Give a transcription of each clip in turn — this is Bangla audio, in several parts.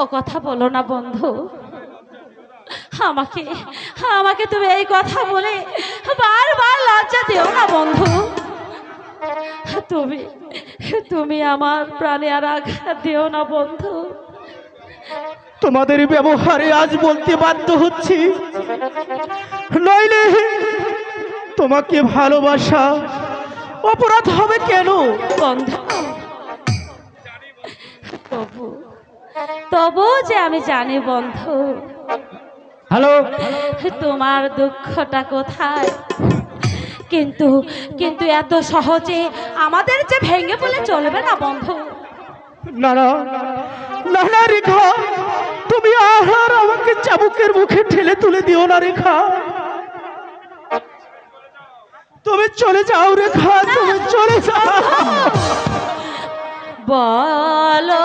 ও কথা বলো না বন্ধু। আমাকে আমাকে তুমি এই কথা বলে বারবার লজ্জা দিও না বন্ধু। তুমি তুমি আমার প্রাণে আর আঘাত দিও না বন্ধু। তোমাদের ব্যবহারে আজ বলতে বাধ্য হচ্ছি। নইলে তোমাকে ভালোবাসা অপরাধ হবে কেন? বন্ধু তবু তবু যে আমি জানি বন্ধু। হ্যালো? তোমার দুঃখটা কোথায়? কিন্তু কিন্তু এত সহজে আমাদের যে ভেঙে বলে চলবে না বন্ধু। না না না না রেখা তুমি আর আমাকে চাবুকের মুখে ঠেলে তুলে দিও না রেখা। তুমি চলে যাও রেখা তুমি চলে যাও। বলো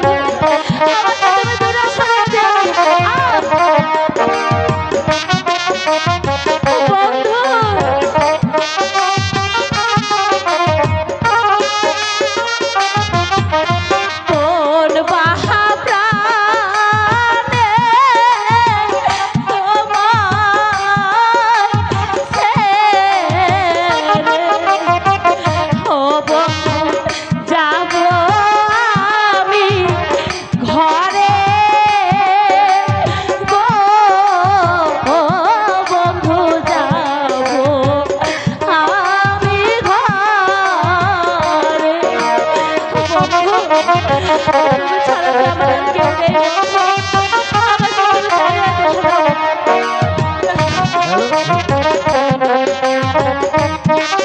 you.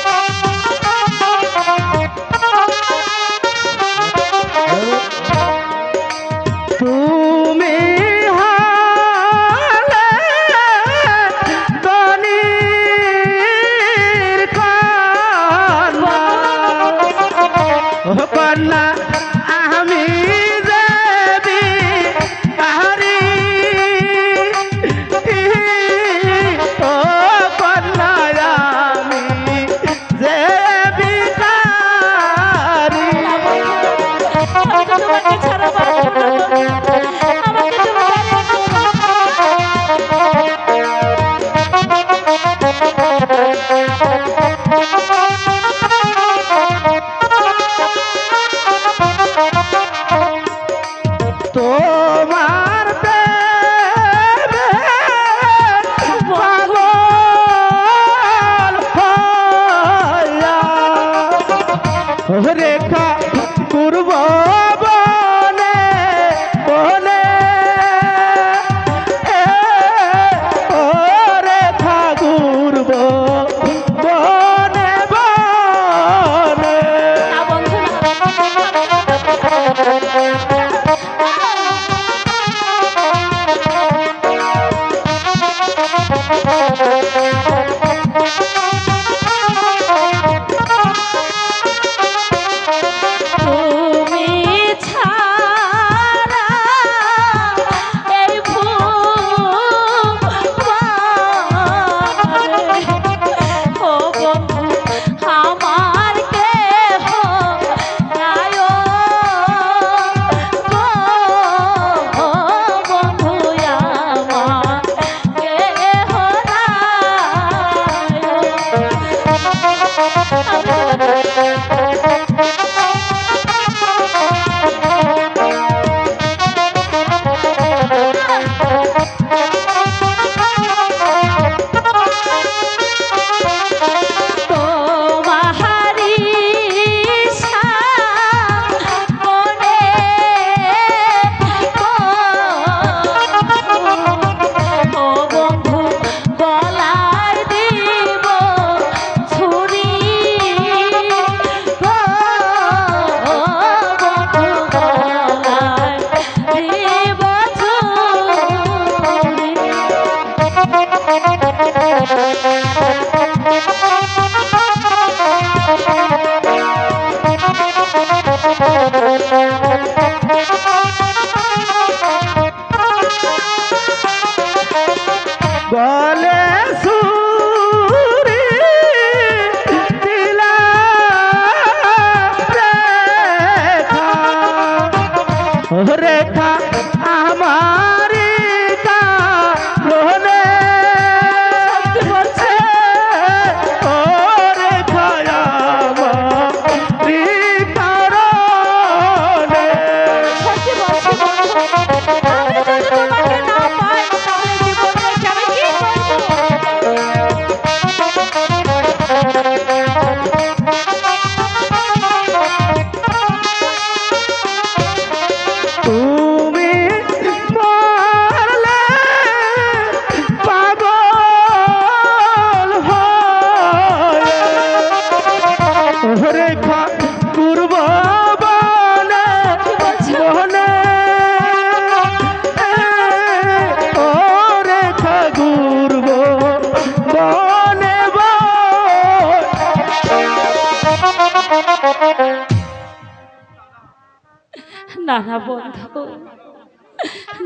না না বন্ধু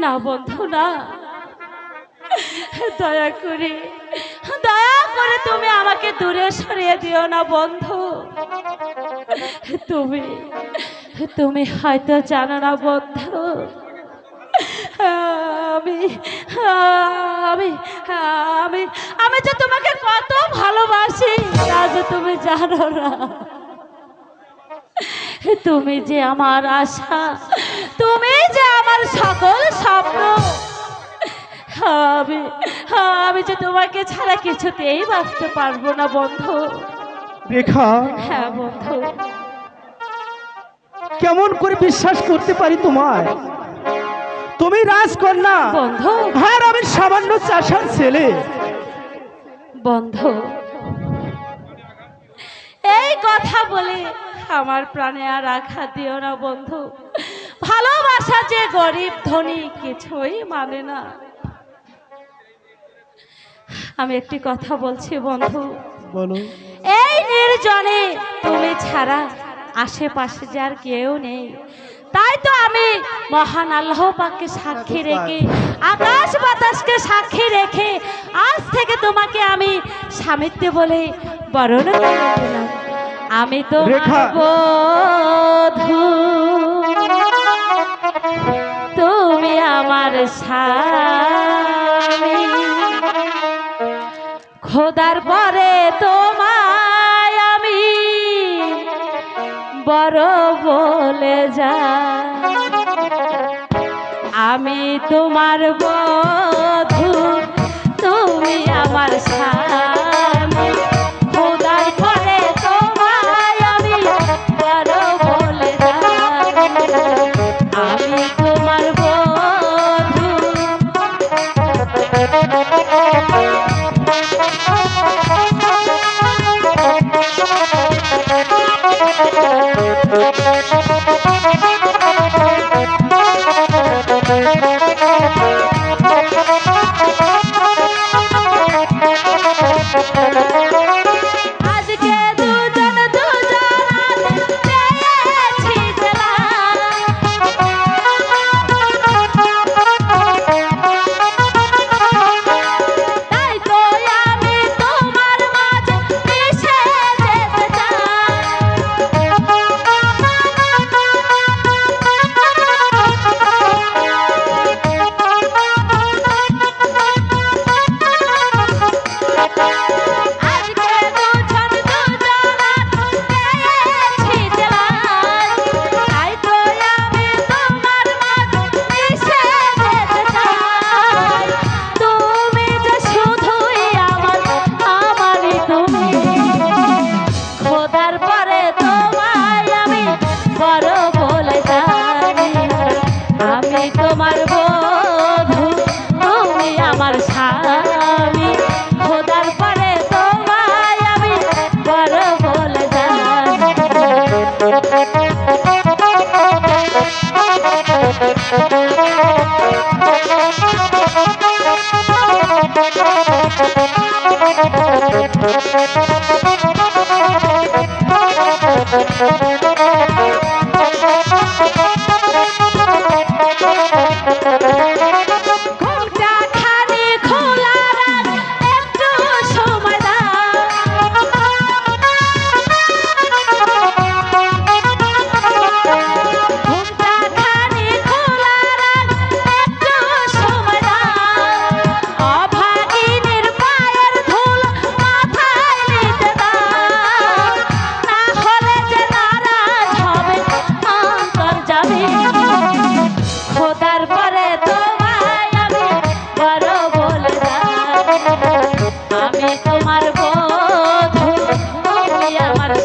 না বন্ধু না। দয়া করে দয়া করে তুমি আমাকে দূরে সরিয়ে দিও না বন্ধু। তুমি তুমি হয়তো জানো না বন্ধু। আমি আমি আমি আমি যে তোমাকে কত ভালোবাসি আজ তুমি জানো না। তুমি যে আমার আশা তুমি যে আমার সকল স্বপ্ন আমি আমি যে তোমাকে ছাড়া কিছুতেই বাঁচতে পারব না বন্ধু। রেখা। হ্যাঁ বন্ধু। কেমন করে বিশ্বাস করতে পারি তোমায়? তুমি রাজকন্যা। বন্ধু। আর আমি সামান্য চাষার ছেলে। বন্ধু এই কথা বলে আমার প্রাণে আর আঘাত দিও না বন্ধু। ভালোবাসা যে গরিব ধনী কিছুই মানে না। আমি একটি কথা বলছি বন্ধু। বলো। এই নির্জনে তুমি ছাড়া আশেপাশে যার কেউ নেই। তাই তো আমি মহান আল্লাহ পাককে সাক্ষী রেখে আকাশ বাতাসকে সাক্ষী রেখে আজ থেকে তোমাকে আমি স্বামিত্ব বলে বরণ করে দিলাম আমি তো রেখা। তুমি আমার স্বামী। খোদার পরে তোমায় আমি বড় বলে যা আমি তোমার বধূ তুমি আমার স্বামী।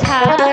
সাধা